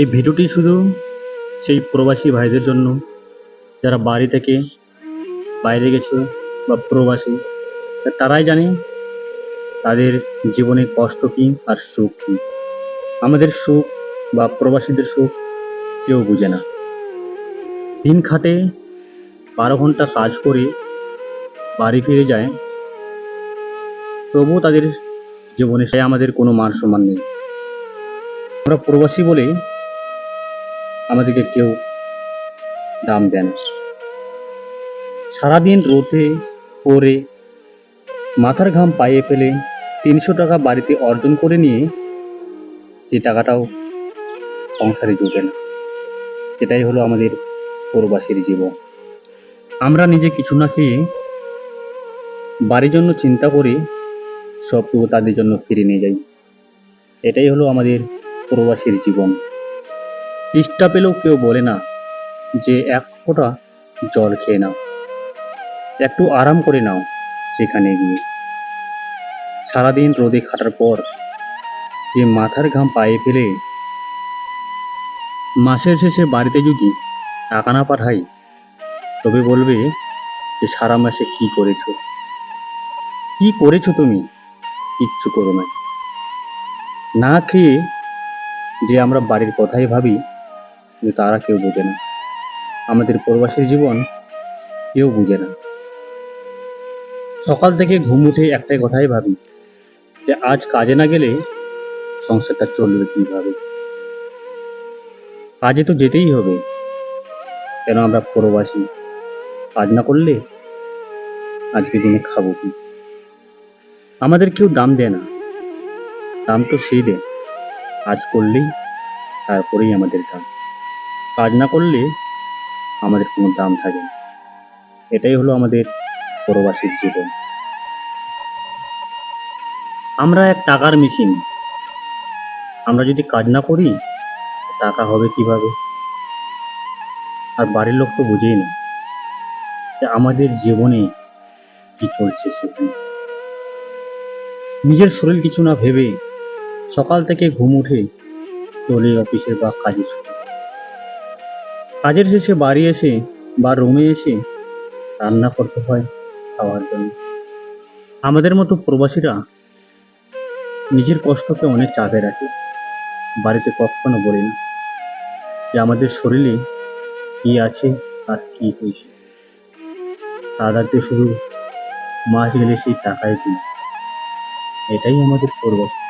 এই ভিডিওটি শুধু সেই প্রবাসী ভাইদের জন্য, যারা বাড়ি থেকে বাইরে গেছে বা প্রবাসী, তারাই জানে তাদের জীবনে কষ্ট কী আর সুখ কী। আমাদের সুখ বা প্রবাসীদের সুখ কেউ বুঝে না। দিন খাটে বারো ঘণ্টা কাজ করে বাড়ি ফিরে যায়, তবুও তাদের জীবনে সে আমাদের কোনো মান সম্মান নেই। আমরা প্রবাসী বলে আমাদেরকে কেউ দাম দেন সারাদিন রোদে পরে মাথার ঘাম পায়ে ফেলে তিনশো টাকা বাড়িতে অর্জন করে নিয়ে সেই টাকাটাও সংসারে জুটে না। সেটাই হলো আমাদের প্রবাসীর জীবন। আমরা নিজে কিছু না খেয়ে বাড়ির জন্য চিন্তা করে সবটুকু তাদের জন্য ফিরে নিয়ে যাই। এটাই হলো আমাদের প্রবাসীর জীবন। ইষ্টা পেলেও কেউ বলে না যে এক ফোঁটা জল খেয়ে নাও। একটু আরাম করে নাও সেখানে গিয়ে। সারাদিন রোদে খাটার পর যে মাথার ঘাম পায়ে ফেলে মাসের শেষে বাড়িতে যদি টাকা না পাঠাই, তবে বলবে যে সারা মাসে কি করেছ? কি করেছ তুমি? কিচ্ছু করো না। না খেয়ে যে আমরা বাড়ির কথাই ভাবি কিন্তু তারা কেউ বোঝে না। আমাদের প্রবাসীর জীবন কেউ বুঝে না। সকাল থেকে ঘুম উঠে একটাই কথাই ভাবি, যে আজ কাজে না গেলে সংসারটা চলবে কীভাবে? কাজে তো যেতেই হবে, কেন আমরা প্রবাসী? কাজ না করলে আজকে দিনে খাব কি? আমাদের কেউ দাম দেয় না। দাম তো সেই দেয়, কাজ করলেই তারপরেই আমাদের দাম কাজ না করলে আমাদের কোনো দাম থাকে না। এটাই হলো আমাদের প্রবাসীর জীবন। আমরা এক টাকার মেশিন আমরা যদি কাজ না করি, টাকা হবে কীভাবে? আর বাড়ির লোক তো বুঝেই না যে আমাদের জীবনে কি চলছে সেখানে। নিজের শরীর কিছু না ভেবে সকাল থেকে ঘুম উঠে চলে অফিসে বা কাজে ছুটে কাজের শেষে বাড়ি এসে বা রুমে এসে রান্না করতে হয় খাওয়ার জন্য। আমাদের মতো প্রবাসীরা নিজের কষ্টকে অনেক চাপে রাখে। বাড়িতে কখনো বলি না যে আমাদের শরীরে কি আছে আর কি হয়েছে। তাদেরকে শুধু মাছ গেলে সেই টাকাই দিই। এটাই আমাদের প্রবাসী।